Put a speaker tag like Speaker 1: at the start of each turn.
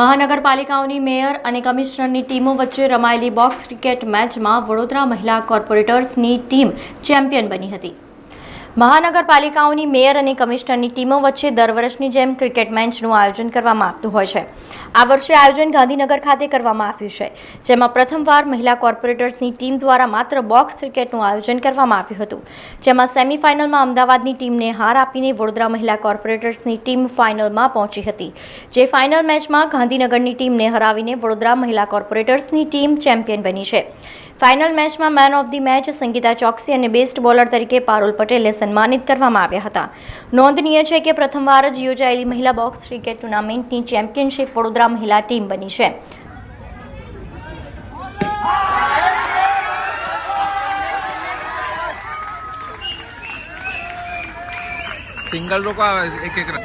Speaker 1: મહાનગરપાલિકાઓની mayor અને કમિશનરની ટીમો વચ્ચે રમાયેલી બોક્સ ક્રિકેટ મેચમાં વડોદરા મહિલા કોર્પોરેટર્સની ટીમ ચેમ્પિયન બની હતી. મહાનગરપાલિકાઓની મેયર અને કમિશનરની ટીમો વચ્ચે દર વર્ષની જેમ ક્રિકેટ મેચનું આયોજન કરવામાં આવતું હોય છે. આ વર્ષે આયોજન ગાંધીનગર ખાતે કરવામાં આવ્યું છે, જેમાં પ્રથમવાર મહિલા કોર્પોરેટર્સની ટીમ દ્વારા માત્ર બોક્સ ક્રિકેટનું આયોજન કરવામાં આવ્યું હતું. જેમાં સેમીફાઇનલમાં અમદાવાદની ટીમને હાર આપીને વડોદરા મહિલા કોર્પોરેટર્સની ટીમ ફાઇનલમાં પહોંચી હતી. જે ફાઇનલ મેચમાં ગાંધીનગરની ટીમને હરાવીને વડોદરા મહિલા કોર્પોરેટર્સની ટીમ ચેમ્પિયન બની છે. ફાઇનલ મેચમાં man of the match Sangeeta Choksi અને બેસ્ટ બોલર તરીકે પારુલ પટેલને સન્માનિત કરવામાં આવ્યા હતા. નોંધનીય છે કે પ્રથમવાર જ યોજાયેલી મહિલા બોક્સ ક્રિકેટ ટુર્નામેન્ટની ચેમ્પિયનશિપ વડોદરા મહિલા ટીમ બની છે.
Speaker 2: સિંગલ લોકો આવે એક એક રન.